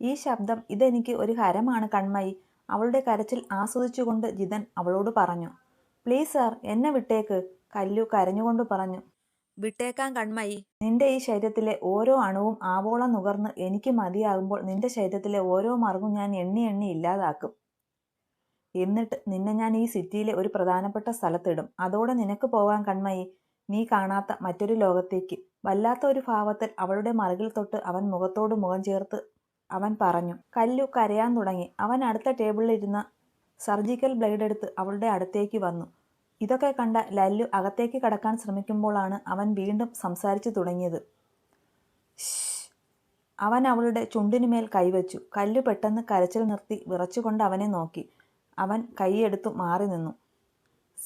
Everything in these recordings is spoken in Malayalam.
ഈ ശബ്ദം ഇതെനിക്ക് ഒരു ഹരമാണ് കൺമയി അവളുടെ കരച്ചിൽ ആസ്വദിച്ചുകൊണ്ട് ജിതൻ അവളോട് പറഞ്ഞു പ്ലീസ് സാർ എന്നെ വിട്ടേക്ക് കല്ലു കരഞ്ഞുകൊണ്ട് പറഞ്ഞു. വിട്ടേക്കാൻ കൺമയി നിന്റെ ഈ ശരീരത്തിലെ ഓരോ അണുവും ആവോളം നുകർന്ന് എനിക്ക് മതിയാകുമ്പോൾ നിന്റെ ശരീരത്തിലെ ഓരോ മറുകും ഞാൻ എണ്ണി എണ്ണി ഇല്ലാതാക്കും. എന്നിട്ട് നിന്നെ ഞാൻ ഈ സിറ്റിയിലെ ഒരു പ്രധാനപ്പെട്ട സ്ഥലത്തിടും. അതോടെ നിനക്ക് പോകാൻ കൺമയി നീ കാണാത്ത മറ്റൊരു ലോകത്തേക്ക്. വല്ലാത്ത ഒരു ഭാവത്തിൽ അവളുടെ മറുകിൽ തൊട്ട് അവൻ മുഖത്തോട് മുഖം ചേർത്ത് അവൻ പറഞ്ഞു. കല്ലു കരയാൻ തുടങ്ങി. അവൻ അടുത്ത ടേബിളിലിരുന്ന സർജിക്കൽ ബ്ലേഡ് എടുത്ത് അവളുടെ അടുത്തേക്ക് വന്നു. ഇതൊക്കെ കണ്ട ലല്ലു അകത്തേക്ക് കടക്കാൻ ശ്രമിക്കുമ്പോഴാണ് അവൻ വീണ്ടും സംസാരിച്ചു തുടങ്ങിയത്. അവൻ അവളുടെ ചുണ്ടിനുമേൽ കൈവച്ചു. കല്ലു പെട്ടെന്ന് കരച്ചിൽ നിർത്തി വിറച്ചുകൊണ്ട് അവനെ നോക്കി. അവൻ കൈയെടുത്തു മാറി നിന്നു.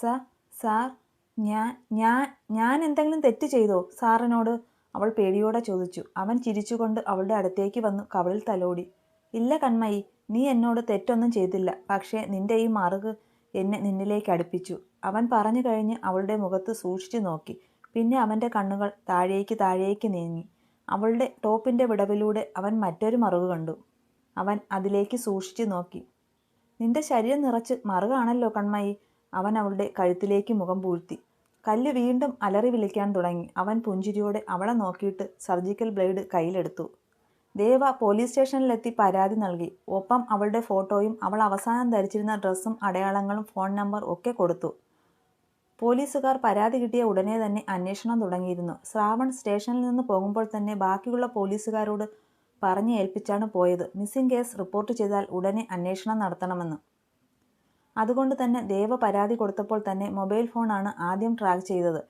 സാർ സാർ ഞാൻ ഞാൻ ഞാൻ എന്തെങ്കിലും തെറ്റ് ചെയ്തോ? സാറിനോട് അവൾ പേടിയോടെ ചോദിച്ചു. അവൻ ചിരിച്ചുകൊണ്ട് അവളുടെ അടുത്തേക്ക് വന്നു കവളിൽ തലോടി. ഇല്ല കൺമയി നീ എന്നോട് തെറ്റൊന്നും ചെയ്തില്ല. പക്ഷേ നിന്റെ ഈ മറുക് എന്നെ നിന്നിലേക്ക് അടുപ്പിച്ചു. അവൻ പറഞ്ഞു കഴിഞ്ഞ് അവളുടെ മുഖത്ത് സൂക്ഷിച്ചു നോക്കി. പിന്നെ അവന്റെ കണ്ണുകൾ താഴേക്ക് താഴേക്ക് നീങ്ങി. അവളുടെ ടോപ്പിന്റെ വിടവിലൂടെ അവൻ മറ്റൊരു മറുക് കണ്ടു. അവൻ അതിലേക്ക് സൂക്ഷിച്ചു നോക്കി. നിന്റെ ശരീരം നിറച്ച് മറുകാണല്ലോ കൺമയി അവൻ അവളുടെ കഴുത്തിലേക്ക് മുഖം പൂഴ്ത്തി. കല്ല് വീണ്ടും അലറി വിളിക്കാൻ തുടങ്ങി. അവൻ പുഞ്ചിരിയോടെ അവളെ നോക്കിയിട്ട് സർജിക്കൽ ബ്ലേഡ് കയ്യിലെടുത്തു. ദേവ പോലീസ് സ്റ്റേഷനിലെത്തി പരാതി നൽകി. ഒപ്പം അവളുടെ ഫോട്ടോയും അവൾ അവസാനം ധരിച്ചിരുന്ന ഡ്രസ്സും അടയാളങ്ങളും ഫോൺ നമ്പർ ഒക്കെ കൊടുത്തു. പോലീസുകാർ പരാതി കിട്ടിയ ഉടനെ തന്നെ അന്വേഷണം തുടങ്ങിയിരുന്നു. ശ്രാവൺ സ്റ്റേഷനിൽ നിന്ന് പോകുമ്പോൾ തന്നെ ബാക്കിയുള്ള പോലീസുകാരോട് പറഞ്ഞ് ഏൽപ്പിച്ചാണ് പോയത്. മിസ്സിംഗ് കേസ് റിപ്പോർട്ട് ചെയ്താൽ ഉടനെ അന്വേഷണം നടത്തണമെന്ന്. അതുകൊണ്ട് തന്നെ ദേവ പരാതി കൊടുത്തപ്പോൾ തന്നെ മൊബൈൽ ഫോണാണ് ആദ്യം ട്രാക്ക് ചെയ്തത്.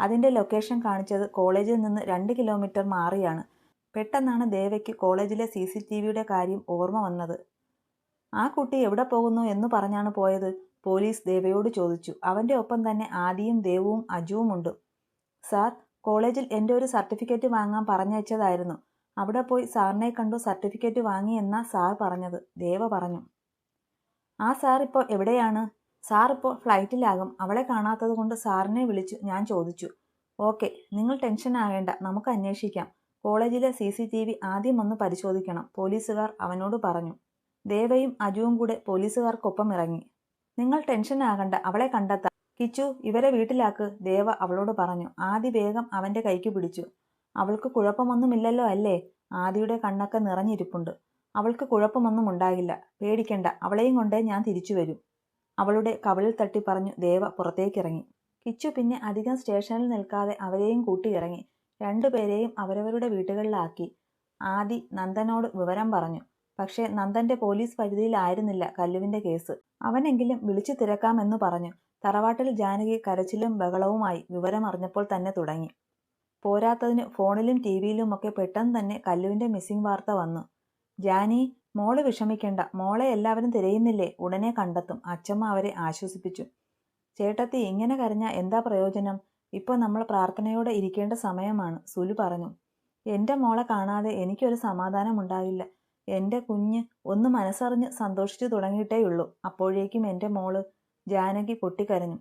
അതിന്റെ ലൊക്കേഷൻ കാണിച്ചത് കോളേജിൽ നിന്ന് രണ്ട് കിലോമീറ്റർ മാറിയാണ്. പെട്ടെന്നാണ് ദേവയ്ക്ക് കോളേജിലെ സി സി ടി വിയുടെ കാര്യം ഓർമ്മ വന്നത്. ആ കുട്ടി എവിടെ പോകുന്നു എന്ന് പറഞ്ഞാണ് പോയത്? പോലീസ് ദേവയോട് ചോദിച്ചു. അവന്റെ ഒപ്പം തന്നെ ആദിയും ദേവവും അജുവും ഉണ്ട്. സാർ കോളേജിൽ എന്റെ ഒരു സർട്ടിഫിക്കറ്റ് വാങ്ങാൻ പറഞ്ഞയച്ചതായിരുന്നു. അവിടെ പോയി സാറിനെ കണ്ടു സർട്ടിഫിക്കറ്റ് വാങ്ങി എന്നാ സാർ പറഞ്ഞത് ദേവ പറഞ്ഞു. ആ സാർ എവിടെയാണ്? സാർ ഫ്ലൈറ്റിലാകും. അവളെ കാണാത്തത് കൊണ്ട് സാറിനെ വിളിച്ചു. ഞാൻ ചോദിച്ചു. ഓക്കെ നിങ്ങൾ ടെൻഷൻ ആകേണ്ട. നമുക്ക് അന്വേഷിക്കാം. കോളേജിലെ സി സി ടി വി ആദ്യം ഒന്ന് പരിശോധിക്കണം. പോലീസുകാർ അവനോട് പറഞ്ഞു. ദേവയും അജുവും കൂടെ പോലീസുകാർക്കൊപ്പം ഇറങ്ങി. നിങ്ങൾ ടെൻഷൻ ആകണ്ട. അവളെ കണ്ടെത്താം. കിച്ചു ഇവരെ വീട്ടിലാക്ക്. ദേവ അവളോട് പറഞ്ഞു. ആദി വേഗം അവന്റെ കൈക്ക് പിടിച്ചു. അവൾക്ക് കുഴപ്പമൊന്നുമില്ലല്ലോ അല്ലേ? ആദിയുടെ കണ്ണൊക്കെ നിറഞ്ഞിരിപ്പുണ്ട്. അവൾക്ക് കുഴപ്പമൊന്നും ഉണ്ടാകില്ല. പേടിക്കണ്ട അവളെയും കൊണ്ടേ ഞാൻ തിരിച്ചു വരും. അവളുടെ കവളിൽ തട്ടി പറഞ്ഞു ദേവ പുറത്തേക്കിറങ്ങി. കിച്ചു പിന്നെ അധികം സ്റ്റേഷനിൽ നിൽക്കാതെ അവരെയും കൂട്ടി ഇറങ്ങി രണ്ടുപേരെയും അവരവരുടെ വീട്ടുകളിലാക്കി ആദി നന്ദനോട് വിവരം പറഞ്ഞു. പക്ഷേ നന്ദന്റെ പോലീസ് പരിധിയിലായിരുന്നില്ല കല്ലുവിന്റെ കേസ്. അവനെങ്കിലും വിളിച്ചു തിരക്കാമെന്ന് പറഞ്ഞു. തറവാട്ടിൽ ജാനകി കരച്ചിലും ബഹളവുമായി വിവരമറിഞ്ഞപ്പോൾ തന്നെ തുടങ്ങി. പോരാത്തതിന് ഫോണിലും ടി വിയിലുമൊക്കെ പെട്ടെന്ന് തന്നെ കല്ലുവിന്റെ മിസ്സിംഗ് വാർത്ത വന്നു. ജാനി മോൾ വിഷമിക്കേണ്ട. മോളെ എല്ലാവരും തിരയുന്നില്ലേ? ഉടനെ കണ്ടെത്തും. അച്ചമ്മ അവരെ ആശ്വസിപ്പിച്ചു. ചേട്ടത്തി ഇങ്ങനെ കരഞ്ഞ എന്താ പ്രയോജനം? ഇപ്പോൾ നമ്മൾ പ്രാർത്ഥനയോടെ ഇരിക്കേണ്ട സമയമാണ്. സുലു പറഞ്ഞു. എന്റെ മോളെ കാണാതെ എനിക്കൊരു സമാധാനം ഉണ്ടാവില്ല എന്റെ കുഞ്ഞ് ഒന്ന് മനസ്സറിഞ്ഞ് സന്തോഷിച്ചു തുടങ്ങിയിട്ടേയുള്ളൂ അപ്പോഴേക്കും എന്റെ മോൾ ജാനകി പൊട്ടിക്കരഞ്ഞു.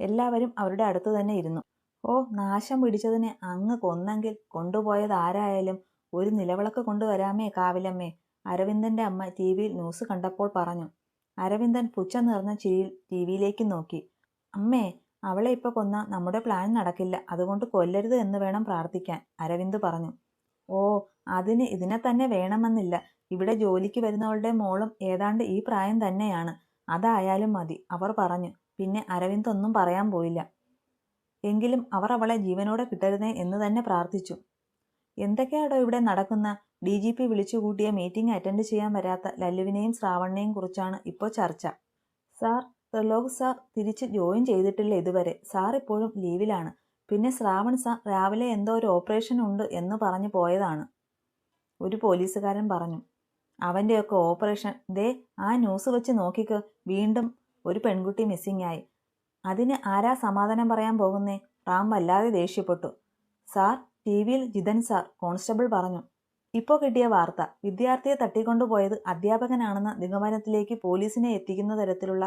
എല്ലാവരും അവരുടെ അടുത്ത് തന്നെ ഇരുന്നു. ഓ നാശം പിടിച്ചതിനെ അങ്ങ് കൊന്നെങ്കിൽ കൊണ്ടുപോയത് ആരായാലും ഒരു നിലവിളക്ക് കൊണ്ടുവരാമേ കാവിലമ്മേ. അരവിന്ദന്റെ അമ്മ ടി വിയിൽ ന്യൂസ് കണ്ടപ്പോൾ പറഞ്ഞു. അരവിന്ദൻ പുച്ഛ നിറഞ്ഞ ചിരിയിൽ ടി വിയിലേക്ക് നോക്കി. അമ്മേ അവളെ ഇപ്പൊ കൊന്ന നമ്മുടെ പ്ലാൻ നടക്കില്ല. അതുകൊണ്ട് കൊല്ലരുത് എന്ന് വേണം പ്രാർത്ഥിക്കാൻ അരവിന്ദ് പറഞ്ഞു. ഓ അതിന് ഇതിനെ തന്നെ വേണമെന്നില്ല. ഇവിടെ ജോലിക്ക് വരുന്നവളുടെ മോളും ഏതാണ്ട് ഈ പ്രായം തന്നെയാണ്. അതായാലും മതി അവർ പറഞ്ഞു. പിന്നെ അരവിന്ദ് ഒന്നും പറയാൻ പോയില്ല. എങ്കിലും അവർ അവളെ ജീവനോടെ കിട്ടരുതേ എന്ന് തന്നെ പ്രാർത്ഥിച്ചു. എന്തൊക്കെയാടോ ഇവിടെ നടക്കുന്ന? ഡി ജി പി വിളിച്ചുകൂട്ടിയ മീറ്റിംഗ് അറ്റൻഡ് ചെയ്യാൻ വരാത്ത ലല്ലുവിനെയും ശ്രാവണനെയും കുറിച്ചാണ് ഇപ്പോൾ ചർച്ച. സാർ ത്രിലോക് സാർ തിരിച്ച് ജോയിൻ ചെയ്തിട്ടില്ല ഇതുവരെ. സാർ ഇപ്പോഴും ലീവിലാണ്. പിന്നെ ശ്രാവൺ സാർ രാവിലെ എന്തോ ഒരു ഓപ്പറേഷൻ ഉണ്ട് എന്ന് പറഞ്ഞു പോയതാണ്. ഒരു പോലീസുകാരൻ പറഞ്ഞു അവന്റെയൊക്കെ ഓപ്പറേഷൻ. ദേ ആ ന്യൂസ് വെച്ച് നോക്കിക്ക്. വീണ്ടും ഒരു പെൺകുട്ടി മിസ്സിംഗ് ആയി. അതിന് ആരാ സമാധാനം പറയാൻ പോകുന്നേ? റാം വല്ലാതെ ദേഷ്യപ്പെട്ടു. സാർ ടി വിയിൽ ജിതൻ സാർ കോൺസ്റ്റബിൾ പറഞ്ഞു. ഇപ്പോൾ കിട്ടിയ വാർത്ത വിദ്യാർത്ഥിയെ തട്ടിക്കൊണ്ടുപോയത് അധ്യാപകനാണെന്ന നിഗമനത്തിലേക്ക് പോലീസിനെ എത്തിക്കുന്ന തരത്തിലുള്ള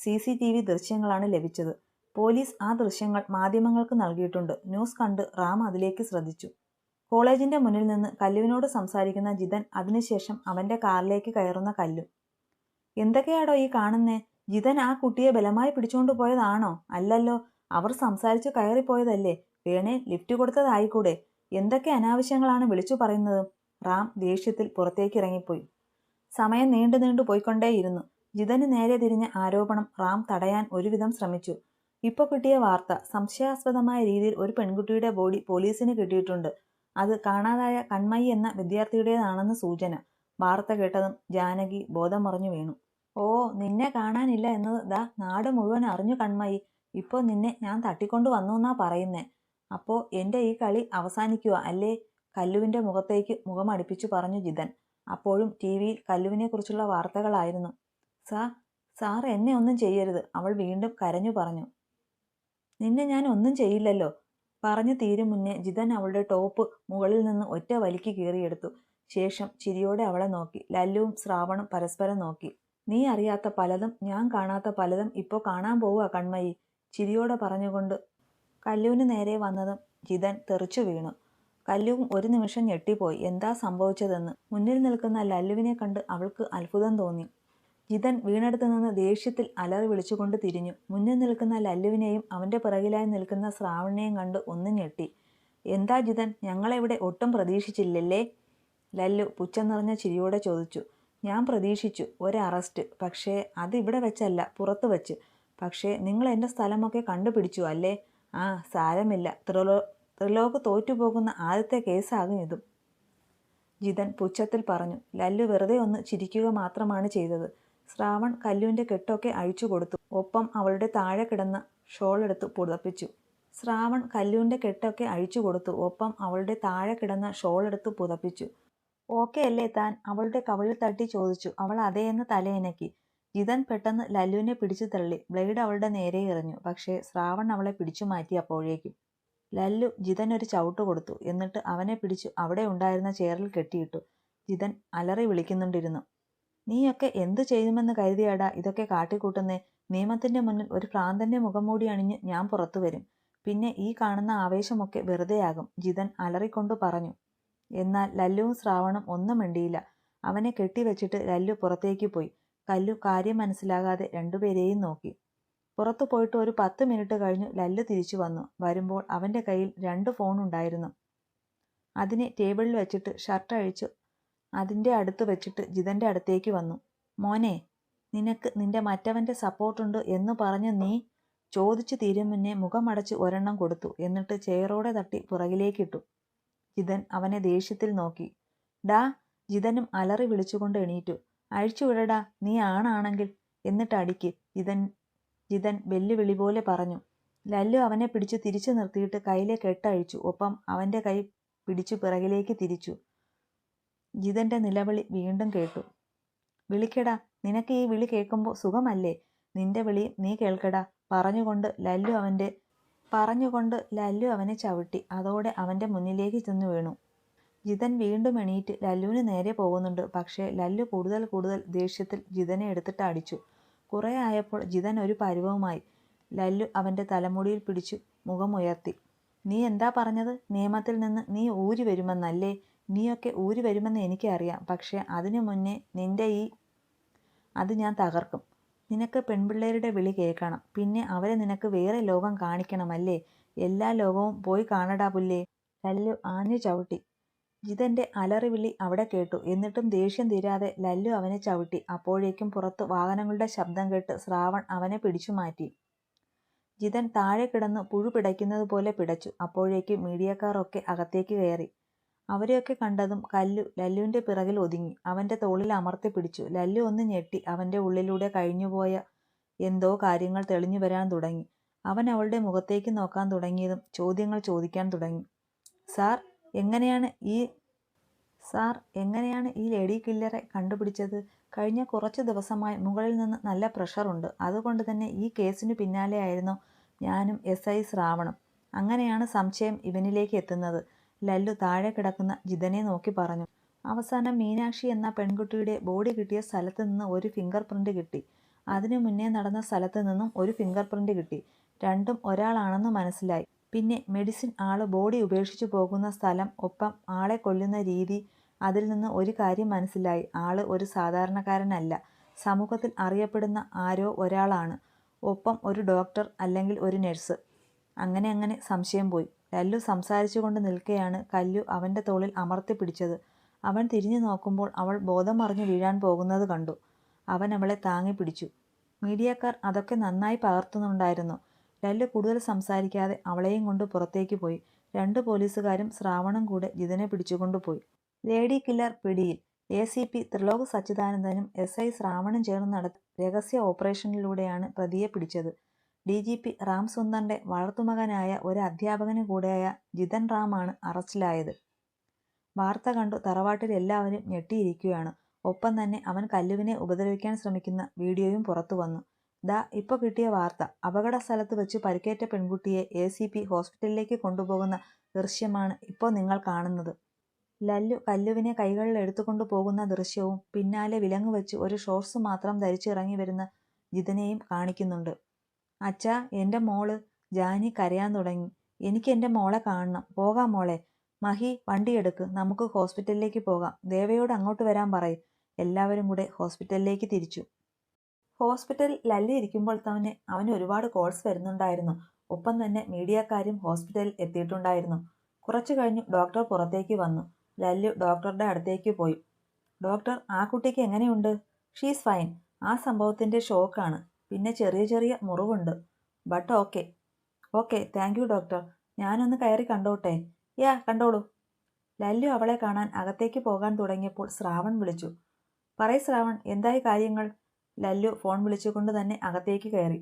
സി സി ടി വി ദൃശ്യങ്ങളാണ് ലഭിച്ചത്. പോലീസ് ആ ദൃശ്യങ്ങൾ മാധ്യമങ്ങൾക്ക് നൽകിയിട്ടുണ്ട്. ന്യൂസ് കണ്ട് റാം അതിലേക്ക് ശ്രദ്ധിച്ചു. കോളേജിന്റെ മുന്നിൽ നിന്ന് കല്ലുവിനോട് സംസാരിക്കുന്ന ജിതൻ അതിനുശേഷം അവന്റെ കാറിലേക്ക് കയറുന്ന കല്ലു. എന്തൊക്കെയാടോ ഈ കാണുന്നേ? ജിതൻ ആ കുട്ടിയെ ബലമായി പിടിച്ചുകൊണ്ട് പോയതാണോ? അല്ലല്ലോ അവർ സംസാരിച്ചു കയറിപ്പോയതല്ലേ? വേണേ ലിഫ്റ്റ് കൊടുത്തതായിക്കൂടെ? എന്തൊക്കെ അനാവശ്യങ്ങളാണ് വിളിച്ചു പറയുന്നത്? റാം ദേഷ്യത്തിൽ പുറത്തേക്ക് ഇറങ്ങിപ്പോയി സമയം നീണ്ടു നീണ്ടു പോയിക്കൊണ്ടേയിരുന്നു. ജിതന് നേരെ തിരിഞ്ഞ ആരോപണം റാം തടയാൻ ഒരുവിധം ശ്രമിച്ചു. ഇപ്പൊ കിട്ടിയ വാർത്ത സംശയാസ്പദമായ രീതിയിൽ ഒരു പെൺകുട്ടിയുടെ ബോഡി പോലീസിന് കിട്ടിയിട്ടുണ്ട്. അത് കാണാതായ കൺമയി എന്ന വിദ്യാർത്ഥിയുടേതാണെന്ന് സൂചന. വാർത്ത കേട്ടതും ജാനകി ബോധം മറിഞ്ഞു വീണു. ഓ നിന്നെ കാണാനില്ല എന്നത് ദാ നാട് മുഴുവൻ അറിഞ്ഞു കൺമയി. ഇപ്പോൾ നിന്നെ ഞാൻ തട്ടിക്കൊണ്ടു വന്നു എന്നാ പറയുന്നേ. അപ്പോ എന്റെ ഈ കളി അവസാനിക്കുക. അല്ലേ? കല്ലുവിന്റെ മുഖത്തേക്ക് മുഖം അടുപ്പിച്ചു പറഞ്ഞു ജിതൻ. അപ്പോഴും ടി വിയിൽ കല്ലുവിനെ കുറിച്ചുള്ള വാർത്തകളായിരുന്നു. സാർ സാർ എന്നെ ഒന്നും ചെയ്യരുത് അവൾ വീണ്ടും കരഞ്ഞു പറഞ്ഞു. നിന്നെ ഞാൻ ഒന്നും ചെയ്യില്ലല്ലോ പറഞ്ഞു തീരും മുന്നേ ജിതൻ അവളുടെ ടോപ്പ് മുകളിൽ നിന്ന് ഒറ്റ വലിക്ക് കീറിയെടുത്തു. ശേഷം ചിരിയോടെ അവളെ നോക്കി. ലല്ലുവും ശ്രാവണും പരസ്പരം നോക്കി. നീ അറിയാത്ത പലതും ഞാൻ കാണാത്ത പലതും ഇപ്പോൾ കാണാൻ പോവുക കൺമയി ചിരിയോടെ പറഞ്ഞുകൊണ്ട് കല്ലുവിന് നേരെ വന്നതും ജിതൻ തെറിച്ചു വീണു. കല്ലുവും ഒരു നിമിഷം ഞെട്ടിപ്പോയി. എന്താ സംഭവിച്ചതെന്ന്. മുന്നിൽ നിൽക്കുന്ന ലല്ലുവിനെ കണ്ട് അവൾക്ക് അത്ഭുതം തോന്നി. ജിതൻ വീണെടുത്തു നിന്ന് ദേഷ്യത്തിൽ അലറി വിളിച്ചുകൊണ്ട് തിരിഞ്ഞു. മുന്നിൽ നിൽക്കുന്ന ലല്ലുവിനെയും അവന്റെ പിറകിലായി നിൽക്കുന്ന ശ്രാവണനെയും കണ്ട് ഒന്ന് ഞെട്ടി. എന്താ ജിതൻ? ഞങ്ങളെവിടെ ഒട്ടും പ്രതീക്ഷിച്ചില്ലല്ലേ? ലല്ലു പുച്ഛം നിറഞ്ഞ ചിരിയോടെ ചോദിച്ചു. ഞാൻ പ്രതീക്ഷിച്ചു. ഒരു അറസ്റ്റ്. പക്ഷേ അത് ഇവിടെ വെച്ചല്ല. പുറത്ത് വെച്ച്. പക്ഷേ നിങ്ങൾ എന്റെ സ്ഥലമൊക്കെ കണ്ടുപിടിച്ചു അല്ലേ? ആ സാരമില്ല. ത്രിലോ ത്രിലോക് തോറ്റുപോകുന്ന ആദ്യത്തെ കേസാകും ഇതും. ജിതൻ പുച്ഛത്തിൽ പറഞ്ഞു ലല്ലു വെറുതെ ഒന്ന് ചിരിക്കുക മാത്രമാണ് ചെയ്തത്. ശ്രാവൺ കല്ലുവിന്റെ കെട്ടൊക്കെ അഴിച്ചു കൊടുത്തു. ഒപ്പം അവളുടെ താഴെ കിടന്ന ഷോളെടുത്ത് പുതപ്പിച്ചു. ശ്രാവൺ കല്ലുവിന്റെ കെട്ടൊക്കെ അഴിച്ചു കൊടുത്തു. ഒപ്പം അവളുടെ താഴെ കിടന്ന ഷോളെടുത്ത് പുതപ്പിച്ചു. ഓക്കെ അല്ലേ താൻ? അവളുടെ കവിളിൽ തട്ടി ചോദിച്ചു. അവൾ അതേ എന്ന് തലയനക്കി ജിതൻ പെട്ടെന്ന് ലല്ലുവിനെ പിടിച്ചു തള്ളി. ബ്ലേഡ് അവളുടെ നേരെ എറിഞ്ഞു. പക്ഷേ ശ്രാവൺ അവളെ പിടിച്ചു മാറ്റി അപ്പോഴേക്കും. ലല്ലു ജിതൻ ഒരു ചവിട്ട് കൊടുത്തു. എന്നിട്ട് അവനെ പിടിച്ചു അവിടെ ഉണ്ടായിരുന്ന ചെയറിൽ കെട്ടിയിട്ടു. ജിതൻ അലറി വിളിക്കുന്നുണ്ടിരുന്നു. നീയൊക്കെ എന്തു ചെയ്യുമെന്ന് കരുതിയാടാ ഇതൊക്കെ കാട്ടിക്കൂട്ടുന്നേ. നിയമത്തിന്റെ മുന്നിൽ ഒരു ഭ്രാന്തന്റെ മുഖം മൂടി അണിഞ്ഞ് ഞാൻ പുറത്തു വരും. പിന്നെ ഈ കാണുന്ന ആവേശമൊക്കെ വെറുതെയാകും ജിതൻ അലറിക്കൊണ്ടു പറഞ്ഞു. എന്നാൽ ലല്ലുവും ശ്രാവണും ഒന്നും മിണ്ടിയില്ല. അവനെ കെട്ടിവെച്ചിട്ട് ലല്ലു പുറത്തേക്ക് പോയി. കല്ലു കാര്യം മനസ്സിലാകാതെ രണ്ടുപേരെയും നോക്കി. പുറത്തു പോയിട്ട് ഒരു പത്ത് മിനിറ്റ് കഴിഞ്ഞു ലല്ലു തിരിച്ചു വന്നു. വരുമ്പോൾ അവന്റെ കയ്യിൽ രണ്ട് ഫോൺ ഉണ്ടായിരുന്നു. അതിനെ ടേബിളിൽ വെച്ചിട്ട് ഷർട്ട് അഴിച്ചു അതിന്റെ അടുത്ത് വെച്ചിട്ട് ജിതന്റെ അടുത്തേക്ക് വന്നു. മോനെ നിനക്ക് നിന്റെ മറ്റവന്റെ സപ്പോർട്ടുണ്ട് എന്ന് പറഞ്ഞ് നീ ചോദിച്ചു തീരും മുന്നേ മുഖമടച്ച് ഒരെണ്ണം കൊടുത്തു. എന്നിട്ട് ചെയറോടെ തട്ടി പുറകിലേക്കിട്ടു. ജിതൻ അവനെ ദേഷ്യത്തിൽ നോക്കി. ഡാ ജിതനും അലറി വിളിച്ചുകൊണ്ട് എണീറ്റു. അഴിച്ചുവിടടാ നീ ആണാണെങ്കിൽ. എന്നിട്ട് അടിക്ക്. ജിതൻ ജിതൻ വെല്ലുവിളി പോലെ പറഞ്ഞു. ലല്ലു അവനെ പിടിച്ചു തിരിച്ചു നിർത്തിയിട്ട് കയ്യിലെ കെട്ടഴിച്ചു ഒപ്പം അവന്റെ കൈ പിടിച്ചു പിറകിലേക്ക് തിരിച്ചു. ജിതന്റെ നിലവിളി വീണ്ടും കേട്ടു. വിളിക്കടാ നിനക്ക് ഈ വിളി കേൾക്കുമ്പോൾ സുഖമല്ലേ? നിന്റെ വിളി നീ കേൾക്കടാ. പറഞ്ഞുകൊണ്ട് ലല്ലു അവന്റെ പറഞ്ഞുകൊണ്ട് ലല്ലു അവനെ ചവിട്ടി. അതോടെ അവന്റെ മുന്നിലേക്ക് ചെന്നു വീണു. ജിതൻ വീണ്ടും എണീറ്റ് ലല്ലുവിന് നേരെ പോകുന്നുണ്ട്. പക്ഷേ ലല്ലു കൂടുതൽ കൂടുതൽ ദേഷ്യത്തിൽ ജിതനെ എടുത്തിട്ട് അടിച്ചു. കുറേ ആയപ്പോൾ ജിതൻ ഒരു പരുവവുമായി. ലല്ലു അവന്റെ തലമുടിയിൽ പിടിച്ചു മുഖമുയർത്തി. നീ എന്താ പറഞ്ഞത്? നിയമത്തിൽ നിന്ന് നീ ഊരി വരുമെന്നല്ലേ? നീയൊക്കെ ഊരി വരുമെന്ന് എനിക്കറിയാം. പക്ഷേ അതിനു മുന്നേ നിന്റെ ഈ അത് ഞാൻ തകർക്കും. നിനക്ക് പെൺപിള്ളേരുടെ വിളി കേൾക്കണം. പിന്നെ അവരെ നിനക്ക് വേറെ ലോകം കാണിക്കണമല്ലേ? എല്ലാ ലോകവും പോയി കാണടാ പുല്ലേ? ലല്ലു ആഞ്ഞു ചവിട്ടി. ജിതന്റെ അലറിവിളി അവിടെ കേട്ടു. എന്നിട്ടും ദേഷ്യം തീരാതെ ലല്ലു അവനെ ചവിട്ടി. അപ്പോഴേക്കും പുറത്ത് വാഹനങ്ങളുടെ ശബ്ദം കേട്ട് ശ്രാവൺ അവനെ പിടിച്ചു മാറ്റി. ജിതൻ താഴെ കിടന്ന് പുഴു പിടയ്ക്കുന്നത് പോലെ പിടച്ചു. അപ്പോഴേക്കും മീഡിയക്കാരൊക്കെ അകത്തേക്ക് കയറി. അവരെയൊക്കെ കണ്ടതും കല്ലു ലല്ലുവിന്റെ പിറകിൽ ഒതുങ്ങി. അവന്റെ തോളിൽ അമർത്തി പിടിച്ചു. ലല്ലു ഒന്ന് ഞെട്ടി അവന്റെ ഉള്ളിലൂടെ കഴിഞ്ഞുപോയ എന്തോ കാര്യങ്ങൾ തെളിഞ്ഞു വരാൻ തുടങ്ങി. അവൻ അവളുടെ മുഖത്തേക്ക് നോക്കാൻ തുടങ്ങിയതും ചോദ്യങ്ങൾ ചോദിക്കാൻ തുടങ്ങി. സാർ എങ്ങനെയാണ് ഈ സാർ എങ്ങനെയാണ് ഈ ലേഡി കില്ലറെ കണ്ടുപിടിച്ചത്? കഴിഞ്ഞ കുറച്ച് ദിവസമായി മുകളിൽ നിന്ന് നല്ല പ്രഷറുണ്ട് അതുകൊണ്ട് തന്നെ ഈ കേസിനു പിന്നാലെയായിരുന്നു ഞാനും എസ് ഐ ശ്രാവണും. അങ്ങനെയാണ് സംശയം ഇവനിലേക്ക് എത്തുന്നത്. ലല്ലു താഴെ കിടക്കുന്ന ജിതനെ നോക്കി പറഞ്ഞു. അവസാനം മീനാക്ഷി എന്ന പെൺകുട്ടിയുടെ ബോഡി കിട്ടിയ സ്ഥലത്ത് നിന്ന് ഒരു ഫിംഗർ പ്രിന്റ് കിട്ടി. അതിനു മുന്നേ നടന്ന സ്ഥലത്ത് നിന്നും ഒരു ഫിംഗർ പ്രിന്റ് കിട്ടി. രണ്ടും ഒരാളാണെന്ന് മനസ്സിലായി. പിന്നെ മെഡിസിൻ ആൾ ബോഡി ഉപേക്ഷിച്ചു പോകുന്ന സ്ഥലം ഒപ്പം ആളെ കൊല്ലുന്ന രീതി അതിൽ നിന്ന് ഒരു കാര്യം മനസ്സിലായി. ആൾ ഒരു സാധാരണക്കാരനല്ല. സമൂഹത്തിൽ അറിയപ്പെടുന്ന ആരോ ഒരാളാണ്. ഒപ്പം ഒരു ഡോക്ടർ അല്ലെങ്കിൽ ഒരു നഴ്സ് അങ്ങനെ അങ്ങനെ സംശയം പോയി. ലല്ലു സംസാരിച്ചുകൊണ്ട് നിൽക്കെയാണ് കല്ലു അവന്റെ തോളിൽ അമർത്തി പിടിച്ചത്. അവൻ തിരിഞ്ഞു നോക്കുമ്പോൾ അവൾ ബോധം മറിഞ്ഞു വീഴാൻ പോകുന്നത് കണ്ടു. അവൻ അവളെ താങ്ങി പിടിച്ചു. മീഡിയക്കാർ അതൊക്കെ നന്നായി പകർത്തുന്നുണ്ടായിരുന്നു. ലല്ലു കൂടുതൽ സംസാരിക്കാതെ അവളെയും കൊണ്ട് പുറത്തേക്ക് പോയി. രണ്ട് പോലീസുകാരും ശ്രാവണും കൂടെ ജിതനെ പിടിച്ചുകൊണ്ടുപോയി. ലേഡി കില്ലർ പിടിയിൽ എ സി പി ത്രിലോക് സച്ചിദാനന്ദനും എസ് ഐ ശ്രാവണും ചേർന്ന് നടത്തി രഹസ്യ ഓപ്പറേഷനിലൂടെയാണ് പ്രതിയെ പിടിച്ചത്. ഡി ജി പി റാം സുന്ദറിന്റെ വളർത്തുമകനായ ഒരു അധ്യാപകന് കൂടെയായ ജിതൻ റാമാണ് അറസ്റ്റിലായത്. വാർത്ത കണ്ടു തറവാട്ടിൽ എല്ലാവരും ഞെട്ടിയിരിക്കുകയാണ്. ഒപ്പം തന്നെ അവൻ കല്ലുവിനെ ഉപദ്രവിക്കാൻ ശ്രമിക്കുന്ന വീഡിയോയും പുറത്തു വന്നു. ദാ ഇപ്പോൾ കിട്ടിയ വാർത്ത. അപകട സ്ഥലത്ത് വെച്ച് പരിക്കേറ്റ പെൺകുട്ടിയെ എ സി പി ഹോസ്പിറ്റലിലേക്ക് കൊണ്ടുപോകുന്ന ദൃശ്യമാണ് ഇപ്പോൾ നിങ്ങൾ കാണുന്നത്. ലല്ലു കല്ലുവിനെ കൈകളിൽ എടുത്തുകൊണ്ടു പോകുന്ന ദൃശ്യവും പിന്നാലെ വിലങ്ങ് വെച്ച് ഒരു ഷോർട്സ് മാത്രം ധരിച്ചിറങ്ങി വരുന്ന ജിതനെയും കാണിക്കുന്നുണ്ട്. അച്ഛാ എന്റെ മോൾ ജാനി കരയാൻ തുടങ്ങി. എനിക്ക് എന്റെ മോളെ കാണണം. പോകാം മോളെ. മഹി വണ്ടിയെടുക്ക് നമുക്ക് ഹോസ്പിറ്റലിലേക്ക് പോകാം. ദേവയോട് അങ്ങോട്ട് വരാൻ പറയും. എല്ലാവരും കൂടെ ഹോസ്പിറ്റലിലേക്ക് തിരിച്ചു. ഹോസ്പിറ്റലിൽ ലല്ലി ഇരിക്കുമ്പോൾ തന്നെ അവന് ഒരുപാട് കോൾസ് വരുന്നുണ്ടായിരുന്നു. ഒപ്പം തന്നെ മീഡിയക്കാരും ഹോസ്പിറ്റലിൽ എത്തിയിട്ടുണ്ടായിരുന്നു. കുറച്ചു കഴിഞ്ഞു ഡോക്ടർ പുറത്തേക്ക് വന്നു. ലല്ലു ഡോക്ടറുടെ അടുത്തേക്ക് പോയി. ഡോക്ടർ ആ കുട്ടിക്ക് എങ്ങനെയുണ്ട്? ഷീസ് ഫൈൻ ആ സംഭവത്തിന്റെ ഷോക്കാണ് പിന്നെ ചെറിയ ചെറിയ മുറിവുണ്ട്. But okay okay thank you doctor ഞാനൊന്ന് കയറി കണ്ടോട്ടെ? യാ കണ്ടോളൂ. ലല്ലു അവളെ കാണാൻ അകത്തേക്ക് പോകാൻ തുടങ്ങിയപ്പോൾ ശ്രാവൺ വിളിച്ചു. പറയ് ശ്രാവൺ എന്തായി കാര്യങ്ങൾ? ലല്ലു ഫോൺ വിളിച്ചുകൊണ്ട് തന്നെ അകത്തേക്ക് കയറി.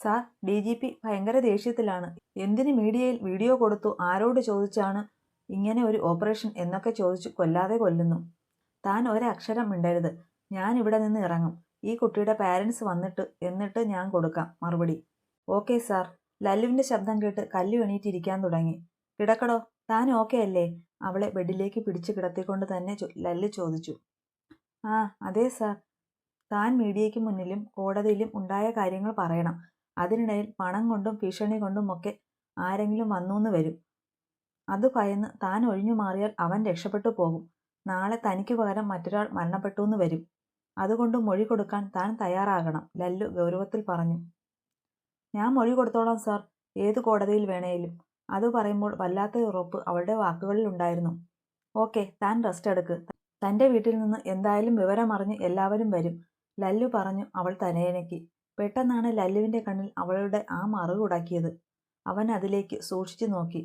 സാർ ഡി ജി പി ഭയങ്കര ദേഷ്യത്തിലാണ്. എന്തിന് മീഡിയയിൽ വീഡിയോ കൊടുത്തു? ആരോട് ചോദിച്ചാണ് ഇങ്ങനെ ഒരു ഓപ്പറേഷൻ എന്നൊക്കെ ചോദിച്ചു കൊല്ലാതെ കൊല്ലുന്നു. താൻ ഒരക്ഷരം മിണ്ടരുത്. ഞാൻ ഇവിടെ നിന്ന് ഇറങ്ങും. ഈ കുട്ടിയുടെ പാരൻസ് വന്നിട്ട് എന്നിട്ട് ഞാൻ കൊടുക്കാം മറുപടി. Okay sir. ലല്ലുവിന്റെ ശബ്ദം കേട്ട് കല്ലു എണീറ്റിരിക്കാൻ തുടങ്ങി. കിടക്കടോ താൻ ഓക്കെ അല്ലേ? അവളെ ബെഡിലേക്ക് പിടിച്ചു കിടത്തിക്കൊണ്ട് തന്നെ ലല്ലു ചോദിച്ചു. ആ അതെ സാർ. താൻ മീഡിയയ്ക്ക് മുന്നിലും കോടതിയിലും ഉണ്ടായ കാര്യങ്ങൾ പറയണം. അതിനിടയിൽ പണം കൊണ്ടും ഭീഷണി കൊണ്ടും ഒക്കെ ആരെങ്കിലും വന്നൂന്ന് വരും. അത് ഭയന്ന് താൻ ഒഴിഞ്ഞു മാറിയാൽ അവൻ രക്ഷപ്പെട്ടു പോകും. നാളെ തനിക്ക് പകരം മറ്റൊരാൾ മരണപ്പെട്ടുവെന്ന് വരും. അതുകൊണ്ട് മൊഴി കൊടുക്കാൻ താൻ തയ്യാറാകണം ലല്ലു ഗൗരവത്തിൽ പറഞ്ഞു. ഞാൻ മൊഴി കൊടുത്തോളാം സാർ. ഏത് കോടതിയിൽ വേണേലും. അത് പറയുമ്പോൾ വല്ലാത്ത ഉറപ്പ് അവളുടെ വാക്കുകളിൽ ഉണ്ടായിരുന്നു. ഓക്കെ താൻ റെസ്റ്റ് എടുക്ക്. തന്റെ വീട്ടിൽ നിന്ന് എന്തായാലും വിവരമറിഞ്ഞ് എല്ലാവരും വരും. ലല്ലു പറഞ്ഞു അവൾ തനയനയ്ക്ക് പെട്ടെന്നാണ് ലല്ലുവിന്റെ കണ്ണിൽ അവളുടെ ആ മറുകുടക്കിയത് അവൻ അതിലേക്ക് സൂക്ഷിച്ചു നോക്കി.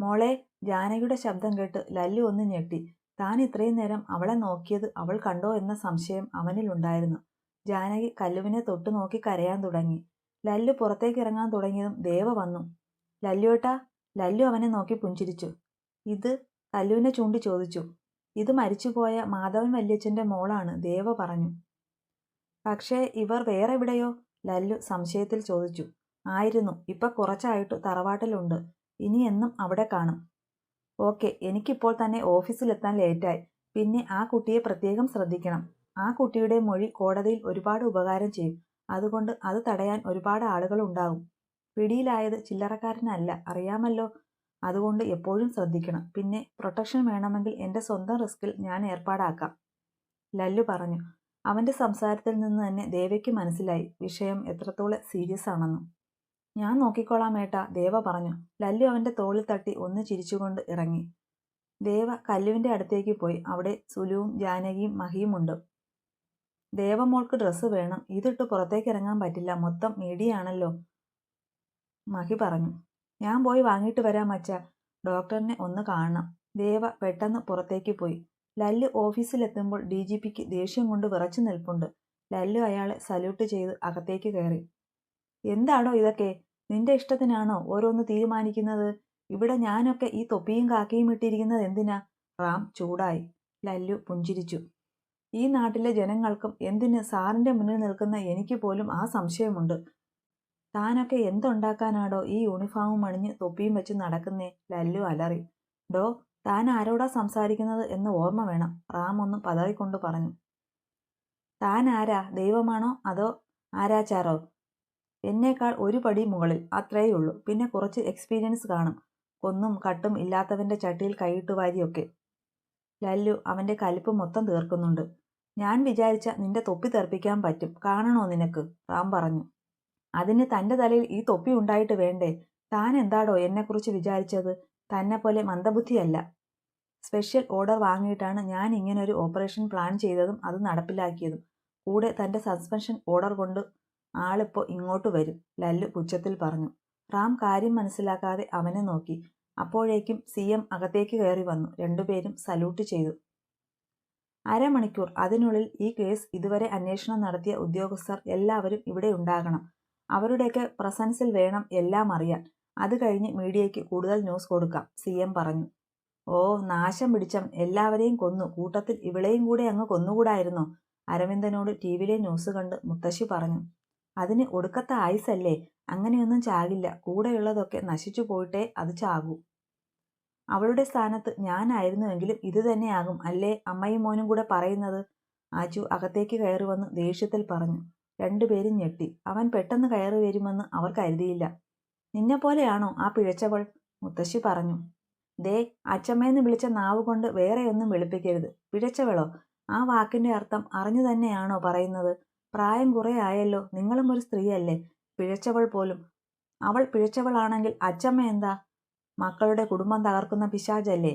മോളെ ജാനകിയുടെ ശബ്ദം കേട്ട് ലല്ലു ഒന്ന് ഞെട്ടി. താൻ ഇത്രയും നേരം അവളെ നോക്കിയത് അവൾ കണ്ടോ എന്ന സംശയം അവനിലുണ്ടായിരുന്നു ജാനകി കല്ലുവിനെ തൊട്ടു നോക്കി കരയാൻ തുടങ്ങി. ലല്ലു പുറത്തേക്ക് ഇറങ്ങാൻ തുടങ്ങിയതും ദേവ വന്നു. ലല്ലുവേട്ടാ ലല്ലു അവനെ നോക്കി പുഞ്ചിരിച്ചു. ഇത് കല്ലുവിനെ ചൂണ്ടി ചോദിച്ചു ഇത് മരിച്ചുപോയ മാധവൻ വല്യച്ഛന്റെ മോളാണ് ദേവ പറഞ്ഞു. പക്ഷേ ഇവർ വേറെ എവിടെയോ ലല്ലു സംശയത്തിൽ ചോദിച്ചു. ആയിരുന്നു. ഇപ്പൊ കുറച്ചായിട്ട് തറവാട്ടിലുണ്ട്. ഇനി എന്നും അവിടെ കാണും. ഓക്കെ എനിക്കിപ്പോൾ തന്നെ ഓഫീസിലെത്താൻ ലേറ്റായി. പിന്നെ ആ കുട്ടിയെ പ്രത്യേകം ശ്രദ്ധിക്കണം. ആ കുട്ടിയുടെ മൊഴി കോടതിയിൽ ഒരുപാട് ഉപകാരം ചെയ്യും. അതുകൊണ്ട് അത് തടയാൻ ഒരുപാട് ആളുകൾ ഉണ്ടാകും. പിടിയിലായത് ചില്ലറക്കാരനല്ല. അറിയാമല്ലോ? അതുകൊണ്ട് എപ്പോഴും ശ്രദ്ധിക്കണം. പിന്നെ പ്രൊട്ടക്ഷൻ വേണമെങ്കിൽ എന്റെ സ്വന്തം റിസ്കിൽ ഞാൻ ഏർപ്പാടാക്കാം. ലല്ലു പറഞ്ഞു. അവന്റെ സംസാരത്തിൽ നിന്ന് തന്നെ ദേവയ്ക്ക് മനസ്സിലായി വിഷയം എത്രത്തോളം സീരിയസ് ആണെന്ന്. ഞാൻ നോക്കിക്കോളാം ഏട്ട ദേവ പറഞ്ഞു. ലല്ലു അവന്റെ തോളിൽ തട്ടി ഒന്ന് ചിരിച്ചുകൊണ്ട് ഇറങ്ങി. ദേവ കല്ലുവിന്റെ അടുത്തേക്ക് പോയി. അവിടെ സുലുവും ജാനകിയും മഹിയും ഉണ്ട്. ദേവമോൾക്ക് ഡ്രസ്സ് വേണം. ഇതിട്ട് പുറത്തേക്ക് ഇറങ്ങാൻ പറ്റില്ല. മൊത്തം മീഡിയാണല്ലോ. മഹി പറഞ്ഞു. ഞാൻ പോയി വാങ്ങിയിട്ട് വരാം അച്ഛ. ഡോക്ടറിനെ ഒന്ന് കാണണം. ദേവ പെട്ടെന്ന് പുറത്തേക്ക് പോയി. ലല്ലു ഓഫീസിലെത്തുമ്പോൾ ഡി ജി പിക്ക് ദേഷ്യം കൊണ്ട് വിറച്ചു നിൽപ്പുണ്ട്. ലല്ലു അയാളെ സല്യൂട്ട് ചെയ്ത് അകത്തേക്ക് കയറി. എന്താണോ ഇതൊക്കെ? നിന്റെ ഇഷ്ടത്തിനാണോ ഓരോന്ന് തീരുമാനിക്കുന്നത്? ഇവിടെ ഞാനൊക്കെ ഈ തൊപ്പിയും കാക്കയും ഇട്ടിരിക്കുന്നത് എന്തിനാ? റാം ചൂടായി. ലല്ലു പുഞ്ചിരിച്ചു. ഈ നാട്ടിലെ ജനങ്ങൾക്കും എന്തിന് സാറിന്റെ മുന്നിൽ നിൽക്കുന്ന എനിക്ക് പോലും ആ സംശയമുണ്ട്. താനൊക്കെ എന്തുണ്ടാക്കാനാടോ ഈ യൂണിഫോമും അണിഞ്ഞ് തൊപ്പിയും വെച്ച് നടക്കുന്നേ? ലല്ലു അലറി. ഡോ താൻ ആരോടാ സംസാരിക്കുന്നത് എന്ന് ഓർമ്മ വേണം. റാം ഒന്ന് പതറിക്കൊണ്ട് പറഞ്ഞു. താൻ ആരാ ദൈവമാണോ? അതോ ആരാച്ചാരോ എന്നേക്കാൾ ഒരു പടി മുകളിൽ. അത്രയേ ഉള്ളൂ. പിന്നെ കുറച്ച് എക്സ്പീരിയൻസ് കാണും. കൊന്നും കട്ടും ഇല്ലാത്തവന്റെ ചട്ടിയിൽ കൈയിട്ട് വാരിയൊക്കെ. ലല്ലു അവന്റെ കലിപ്പ് മൊത്തം തീർക്കുന്നുണ്ട്. ഞാൻ വിചാരിച്ച നിന്റെ തൊപ്പി തെറിപ്പിക്കാൻ പറ്റും. കാണണോ നിനക്ക്? റാം പറഞ്ഞു. അതിന് തന്റെ തലയിൽ ഈ തൊപ്പി ഉണ്ടായിട്ട് വേണ്ടേ? താൻ എന്താടോ എന്നെക്കുറിച്ച് വിചാരിച്ചത്? തന്നെ പോലെ മന്ദബുദ്ധിയല്ല. സ്പെഷ്യൽ ഓർഡർ വാങ്ങിയിട്ടാണ് ഞാൻ ഇങ്ങനെ ഒരു ഓപ്പറേഷൻ പ്ലാൻ ചെയ്തതും അത് നടപ്പിലാക്കിയതും. കൂടെ തന്റെ സസ്പെൻഷൻ ഓർഡർ കൊണ്ട് ആളിപ്പോൾ ഇങ്ങോട്ട് വരും ലല്ലു പുച്ഛത്തിൽ പറഞ്ഞു. റാം കാര്യം മനസ്സിലാക്കാതെ അവനെ നോക്കി. അപ്പോഴേക്കും സി എം അകത്തേക്ക് കയറി വന്നു. രണ്ടുപേരും സല്യൂട്ട് ചെയ്തു. അരമണിക്കൂർ. അതിനുള്ളിൽ ഈ കേസ് ഇതുവരെ അന്വേഷണം നടത്തിയ ഉദ്യോഗസ്ഥർ എല്ലാവരും ഇവിടെ ഉണ്ടാകണം. അവരുടെയൊക്കെ പ്രസൻസിൽ വേണം എല്ലാം അറിയാൻ. അത് കഴിഞ്ഞ് മീഡിയയ്ക്ക് കൂടുതൽ ന്യൂസ് കൊടുക്കാം സി എം പറഞ്ഞു. ഓ നാശം പിടിച്ചം. എല്ലാവരെയും കൊന്നു. കൂട്ടത്തിൽ ഇവളെയും കൂടെ അങ്ങ് കൊന്നുകൂടായിരുന്നോ? അരവിന്ദനോട് ടി വിയിലെ ന്യൂസ് കണ്ട് മുത്തശ്ശി പറഞ്ഞു. അതിന് ഒടുക്കത്ത ആയുസല്ലേ അങ്ങനെയൊന്നും ചാകില്ല. കൂടെയുള്ളതൊക്കെ നശിച്ചു പോയിട്ടേ അത് ചാകൂ. അവളുടെ സ്ഥാനത്ത് ഞാനായിരുന്നുവെങ്കിലും ഇത് തന്നെയാകും അല്ലേ അമ്മയും മോനും കൂടെ പറയുന്നത്? ആച്ചു അകത്തേക്ക് കയറി വന്ന് ദേഷ്യത്തിൽ പറഞ്ഞു. രണ്ടുപേരും ഞെട്ടി. അവൻ പെട്ടെന്ന് കയറി വരുമെന്ന് അവർ കരുതിയില്ല. നിന്നെപ്പോലെയാണോ ആ പിഴച്ചവൾ? മുത്തശ്ശി പറഞ്ഞു. ദേ അച്ചമ്മയെന്ന് വിളിച്ച നാവ് കൊണ്ട് വേറെയൊന്നും വിളിപ്പിക്കരുത്. പിഴച്ചവളോ? ആ വാക്കിന്റെ അർത്ഥം അറിഞ്ഞു തന്നെയാണോ പറയുന്നത്? പ്രായം കുറെ ആയല്ലോ നിങ്ങളും ഒരു സ്ത്രീയല്ലേ. പിഴച്ചവൾ പോലും. അവൾ പിഴച്ചവളാണെങ്കിൽ അച്ചമ്മ എന്താ? മക്കളുടെ കുടുംബം തകർക്കുന്ന പിശാചല്ലേ?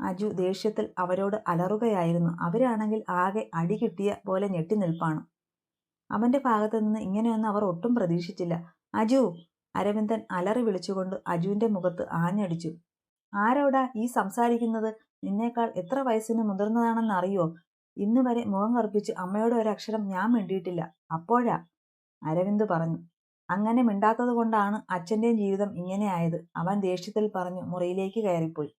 അജു ദേഷ്യത്തിൽ അവരോട് അലറുകയായിരുന്നു. അവരാണെങ്കിൽ ആകെ അടി കിട്ടിയ പോലെ ഞെട്ടി നിൽപ്പാണ്. അവന്റെ ഭാഗത്തു നിന്ന് ഇങ്ങനെയൊന്നും അവർ ഒട്ടും പ്രതീക്ഷിച്ചില്ല. അജു! അരവിന്ദൻ അലറി വിളിച്ചുകൊണ്ട് അജുവിന്റെ മുഖത്ത് ആഞ്ഞടിച്ചു. ആരോടാ ഈ സംസാരിക്കുന്നത്? നിന്നേക്കാൾ എത്ര വയസ്സിന് മുതിർന്നതാണെന്ന് അറിയോ? ഇന്ന് വരെ മുഖം കറുപ്പിച്ച് അമ്മയോട് ഒരക്ഷരം ഞാൻ മിണ്ടിയിട്ടില്ല. അപ്പോഴാ? അരവിന്ദ് പറഞ്ഞു. അങ്ങനെ മിണ്ടാത്തത് കൊണ്ടാണ് അച്ഛന്റെയും ജീവിതം ഇങ്ങനെയായത്. അവൻ ദേഷ്യത്തിൽ പറഞ്ഞു മുറിയിലേക്ക് കയറിപ്പോയി.